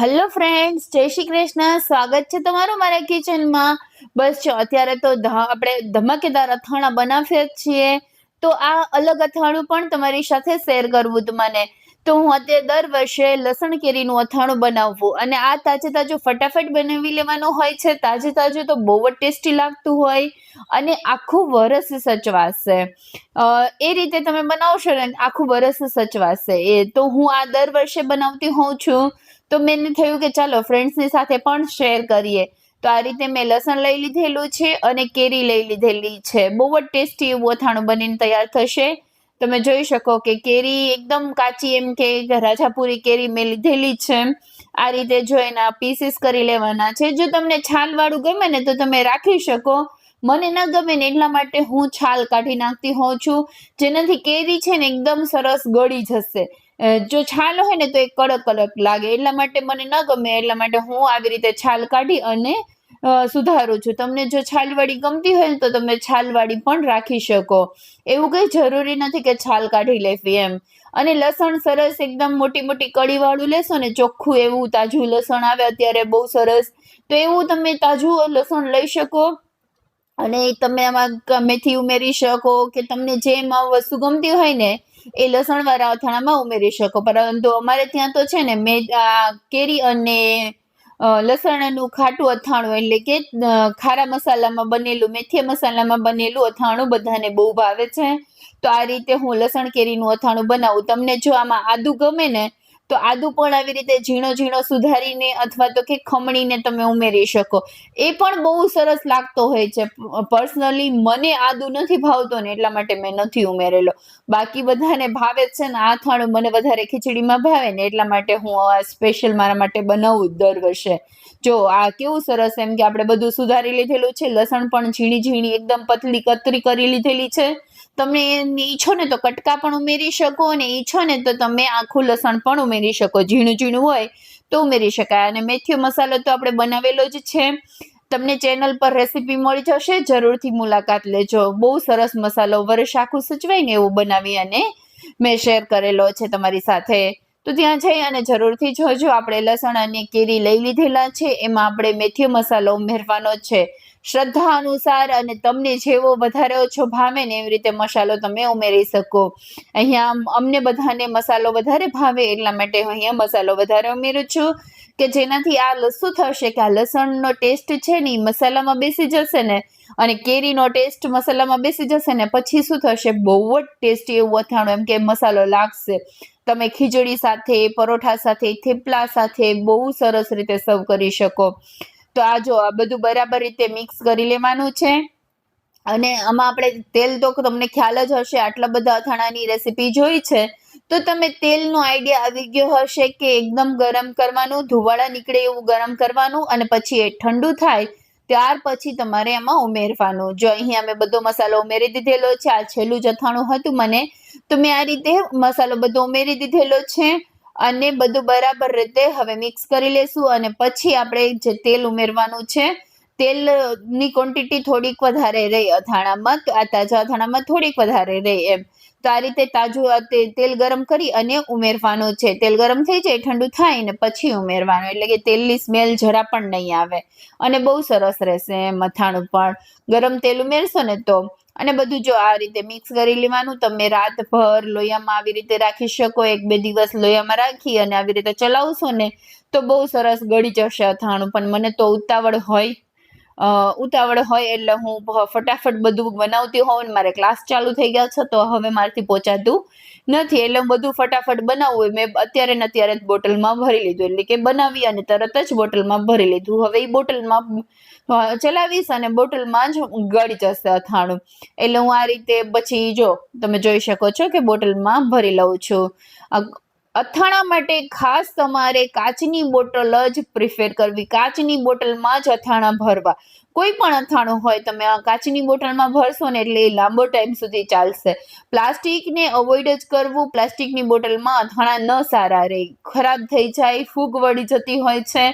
Hello friends જય શ્રી કૃષ્ણ. સ્વાગત છે તમારું મારા કિચનમાં. બસ જો, અત્યારે તો આપણે ધમાકેદાર અથાણા બનાવીએ છીએ. તો આ અલગ અથાણું પણ તમારી સાથે શેર કરવું હતું મને. તો હું અત્યારે દર વર્ષે લસણ કેરીનું અથાણું બનાવવું અને આ તાજે તાજું ફટાફટ બનાવી લેવાનું હોય છે. તાજે તાજું તો બહુ જ ટેસ્ટી લાગતું હોય. અને આખું વરસ સચવાશે. એ રીતે તમે બનાવશો ને, આખું વરસ સચવાશે. એ, તો હું આ દર વર્ષે બનાવતી હોઉં છું. તો મેં થયું કે ચાલો ફ્રેન્ડ્સની સાથે પણ શેર કરીએ. તો આ રીતે મેં લસણ લઈ લીધેલું છે અને કેરી લઈ લીધેલી છે. બહુ જ ટેસ્ટી એવું અથાણું બનીને તૈયાર થશે. તમે જોઈ શકો કે કેરી એકદમ કાચી એમ કે રાજાપુરી કેરી મેં લીધેલી છે. આ રીતે જો એના પીસીસ કરી લેવાના છે. જો તમને છાલ વાળું ગમે ને તો તમે રાખી શકો. મને ન ગમે ને એટલા માટે હું છાલ કાઢી નાખતી હોઉં છું. જેનાથી કેરી છે ને એકદમ સરસ ગળી જશે. જો છાલ હોય ને તો એ કડક કડક લાગે. એટલા માટે મને ન ગમે. એટલા માટે હું આવી રીતે છાલ કાઢી અને સુધારું છું. તમને જો છાલવાળી ગમતી હોય તો તમે છાલવાળી પણ રાખી શકો. એવું કંઈ જરૂરી નથી કે છાલ કાઢી લેવી એમ. અને લસણ સરસ એકદમ મોટી મોટી કળીવાળું લેશો ને, ચોખ્ખું એવું તાજું લસણ આવે અત્યારે બહુ સરસ. તો એવું તમે તાજું લસણ લઈ શકો. અને તમે આમાં ગમેથી મેથી ઉમેરી શકો કે તમને જે એમાં વસ્તુ ગમતી હોય ને, એ લસણ વાળા અથાણામાં ઉમેરી શકો. પરંતુ અમારે ત્યાં તો છે ને, મેં કેરી અને લસણનું ખાટું અથાણું એટલે કે ખારા મસાલામાં બનેલું મેથી મસાલામાં બનેલું અથાણું બધાને બહુ ભાવે છે. તો આ રીતે હું લસણ કેરીનું અથાણું બનાવું. તમને જો આમાં આદુ ગમે ને તો આદુ પણ આવી રીતે ઝીણો ઝીણો સુધારીને અથવા તો કે ખમણીને તમે ઉમેરી શકો. એ પણ બહુ સરસ લાગતો હોય છે. પર્સનલી મને આદુ નથી ભાવતો ને એટલા માટે મેં નથી ઉમેરેલો. બાકી બધાને ભાવે છે ને, આ અથાણું મને વધારે ખીચડીમાં ભાવે ને એટલા માટે હું આ સ્પેશિયલ મારા માટે બનાવું દર વર્ષે. જો, આ કેવું સરસ એમ કે આપણે બધું સુધારી લીધેલું છે, લસણ પણ ઝીણી ઝીણી એકદમ પતલી કતરી કરી લીધેલી છે. તમે ઈચ્છો ને તો કટકા પણ ઉમેરી શકો અને ઈચ્છો ને તો તમે આખું લસણ પણ ઉમેરી શકો. ઝીણું ઝીણું હોય તો ઉમેરી શકાય. અને મેથીયો મસાલો તો આપણે બનાવેલો જ છે. તમને ચેનલ પર રેસીપી મળી જશે. જરૂરથી મુલાકાત લેજો. બહુ સરસ મસાલો. વર્ષ આખું સચવાય ને એવું બનાવી અને મેં શેર કરેલો છે તમારી સાથે. તો ત્યાં જઈ અને જરૂરથી જોજો. આપણે લસણ અને કેરી લઈ લીધેલા છે. એમાં આપણે મેથીયો મસાલો ઉમેરવાનો છે. શ્રદ્ધા અનુસાર અને તમને જેવો વધારે ઓછો ભાવે ને એવી રીતે મસાલો તમે ઉમેરી શકો. અહીંયા અમને બધાને મસાલો વધારે ભાવે એટલા માટે હું અહીંયા મસાલો વધારે ઉમેરું છું કે જેનાથી આ લસું થશે કે આ લસણનો ટેસ્ટ છે ને મસાલામાં બેસી જશે ને અને કેરીનો ટેસ્ટ મસાલામાં બેસી જશે ને પછી શું થશે? બહુ જ ટેસ્ટી એવું અથાણું એમ કે મસાલો લાગશે. તમે ખીચડી સાથે, પરોઠા સાથે, થેપલા સાથે બહુ સરસ રીતે સર્વ કરી શકો. તો આ જો, આ બધું બરાબર રીતે મિક્સ કરી લેવાનું છે. અને આમાં આપણે તેલ તો તમને ખ્યાલ જ હશે, આટલા બધા અથાણાની રેસીપી જોઈ છે. તો તમે તેલનો આઈડિયા આવી ગયો હશે કે એકદમ ગરમ કરવાનું, ધુવાળા નીકળે એવું ગરમ કરવાનું અને પછી એ ઠંડુ થાય, ત્યાર પછી તમારે એમાં ઉમેરવાનું. જો અહીંયા અમે બધો મસાલો ઉમેરી દીધેલો છે, આ છેલ્લું જથાણું હતું મને, તો મેં આ રીતે મસાલો બધો ઉમેરી દીધેલો છે. અને બધું બરાબર રીતે હવે મિક્સ કરી લેશું અને પછી આપણે જે તેલ ઉમેરવાનું છે તેલની ક્વોન્ટિટી થોડીક વધારે રહી અથાણામાં, આ તાજા અથાણામાં થોડીક વધારે રહી એમ. તો આ રીતે તાજું તેલ ગરમ કરી અને ઉમેરવાનું છે. તેલ ગરમ થઈ જાય, ઠંડુ થાય ને પછી ઉમેરવાનું. એટલે કે તેલની સ્મેલ જરા પણ નહીં આવે. અને બહુ સરસ રહેશે એમ અથાણું પણ. ગરમ તેલ ઉમેરશો ને તો. અને બધું જો આ રીતે મિક્સ કરી લેવાનું, તમે રાતભર લોયામાં આવી રીતે રાખી શકો, એક બે દિવસ લોયામાં રાખી અને આવી રીતે ચલાવશો ને, તો બહુ સરસ ગળી જશે અથાણું. પણ મને તો ઉતાવળ હોય ઉતાવળ હોય એટલે હું ફટાફટ બધું બનાવતી હોઉં ને મારે ક્લાસ ચાલુ થઈ ગયા છે તો હવે મારાથી પહોંચાતું નથી. એટલે બધું ફટાફટ બનાવવું મેં અત્યારે ને અત્યારે જ બોટલમાં ભરી લીધું. એટલે કે બનાવી અને તરત જ બોટલમાં ભરી લીધું. હવે એ બોટલમાં ચલાવીશ અને બોટલમાં જ ગળી જશે અથાણું. એટલે હું આ રીતે પછી જો તમે જોઈ શકો છો કે બોટલમાં ભરી લઉં છું. અથાણા માટે ખાસ તમારે કાચની બોટલ જ પ્રિફેર કરવી. કાચની બોટલમાં જ અથાણા ભરવા. કોઈ પણ અથાણું હોય તમે આ કાચની બોટલમાં ભરશો ને એટલે લાંબો ટાઈમ સુધી ચાલશે. પ્લાસ્ટિકને અવોઇડ જ કરવું. પ્લાસ્ટિકની બોટલમાં અથાણા ન સારા રહે. ખરાબ થઈ જાય ફૂગ વળી જતી હોય છે,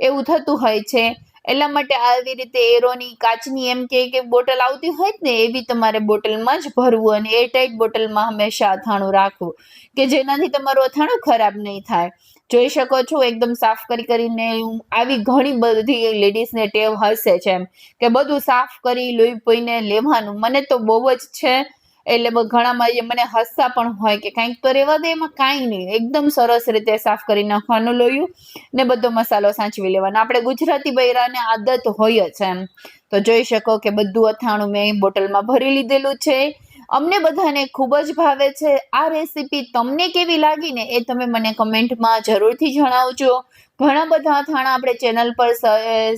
એવું થતું હોય છે. એટલા માટે આવી રીતે એરોની કાચની એમ કે બોટલ આવતી હોય ને, એવી તમારે બોટલમાં જ ભરવું અને એરટાઇટ બોટલમાં હંમેશા અથાણું રાખવું, કે જેનાથી તમારું અથાણું ખરાબ નહીં થાય. જોઈ શકો છો, એકદમ સાફ કરી કરીને આવી ઘણી બધી લેડીઝને ટેવ હશે છે એમ કે બધું સાફ કરી લોહી પોઈને લેવાનું. મને તો બહુ જ છે એટલે ઘણામાં મને હસતા પણ હોય કે કાંઈક તો રહેવા દે, એમાં કાંઈ નહીં. એકદમ સરસ રીતે સાફ કરી નાખવાનું લોયું ને બધો મસાલો સાચવી લેવાનો. આપણે ગુજરાતી બૈરાને આદત હોય જ એમ. તો જોઈ શકો કે બધું અથાણું મેં બોટલમાં ભરી લીધેલું છે. અમને બધાને ખૂબ જ ભાવે છે. આ રેસીપી તમને કેવી લાગી ને એ તમે મને કમેન્ટમાં જરૂરથી જણાવજો. ઘણા બધા થાણા આપણે ચેનલ પર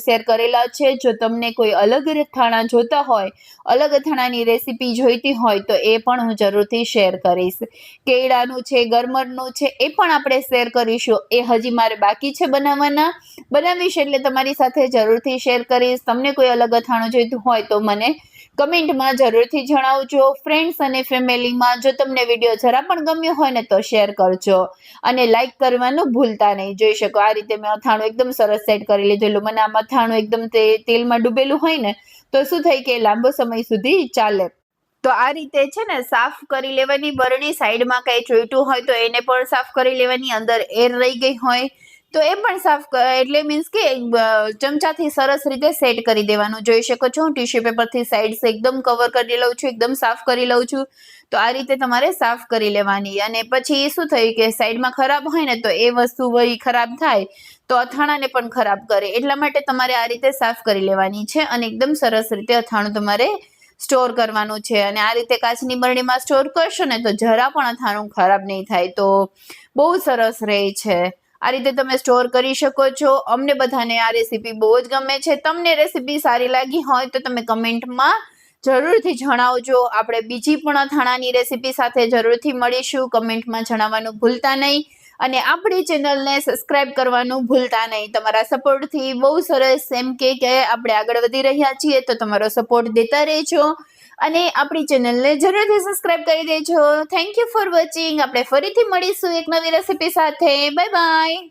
શેર કરેલા છે. જો તમને કોઈ અલગ થાણા જોતા હોય, અલગ થાણાની રેસીપી જોઈતી હોય, તો એ પણ હું જરૂરથી શેર કરીશ. કેળાનું છે, ગરમરનું છે, એ પણ આપણે શેર કરીશું. એ હજી મારે બાકી છે બનાવવાના. બનાવીશ એટલે તમારી સાથે જરૂરથી શેર કરીશ. તમને કોઈ અલગ અથાણું જોઈતું હોય તો મને કમેન્ટમાં જરૂરથી જણાવજો. ફ્રેન્ડ્સ અને ફેમિલીમાં જો તમને વીડિયો જરા પણ ગમ્યો હોય ને તો શેર કરજો. અને લાઇક કરવાનું ભૂલતા નહીં. જોઈ શકો, આ રીતે મેં અથાણું એકદમ સરસ સેટ કરી લીધેલું. મને આ અથાણું એકદમ તે તેલમાં ડૂબેલું હોય ને, તો શું થાય કે લાંબો સમય સુધી ચાલે. તો આ રીતે છે ને, સાફ કરી લેવાની બરણી સાઈડમાં કાંઈ જોઈતું હોય તો એને પણ સાફ કરી લેવાની. અંદર એર રહી ગઈ હોય. તો એ પણ સાફ એટલે મીન્સ કે ચમચાથી સરસ રીતે સેટ કરી દેવાનું. જોઈ શકો છો હું ટીશ્યુ પેપરથી સાઈડ્સ એકદમ કવર કરી લઉં છું, એકદમ સાફ કરી લઉં છું. તો આ રીતે તમારે સાફ કરી લેવાની. અને પછી શું થયું કે સાઈડમાં ખરાબ હોય ને, તો એ વસ્તુ વળી ખરાબ થાય, તો અથાણાને પણ ખરાબ કરે. એટલા માટે તમારે આ રીતે સાફ કરી લેવાની છે અને એકદમ સરસ રીતે અથાણું તમારે સ્ટોર કરવાનું છે. અને આ રીતે કાચની બરણીમાં સ્ટોર કરશો ને, તો જરા પણ અથાણું ખરાબ નહીં થાય. તો બહુ સરસ રહે છે. આ રીતે તમે સ્ટોર કરી શકો છો. અમને બધાને આ રેસીપી બહુ જ ગમે છે. તમને રેસીપી સારી લાગી હોય તો તમે કમેન્ટમાં જરૂરથી જણાવજો. આપણે બીજી પણ અથાણાની રેસીપી સાથે જરૂરથી મળીશું. કમેન્ટમાં જણાવવાનું ભૂલતા નહીં. અને આપણી ચેનલને સબસ્ક્રાઇબ કરવાનું ભૂલતા નહીં. તમારા સપોર્ટથી બહુ સરસ. એમ કે આપણે આગળ વધી રહ્યા છીએ તો તમારો સપોર્ટ દેતા રહેજો. અને આપણી ચેનલને જરૂરથી સબસ્ક્રાઇબ કરી દેજો. થેન્ક યુ ફોર વોચિંગ આપણે ફરીથી મળીશું એક નવી રેસીપી સાથે. Bye bye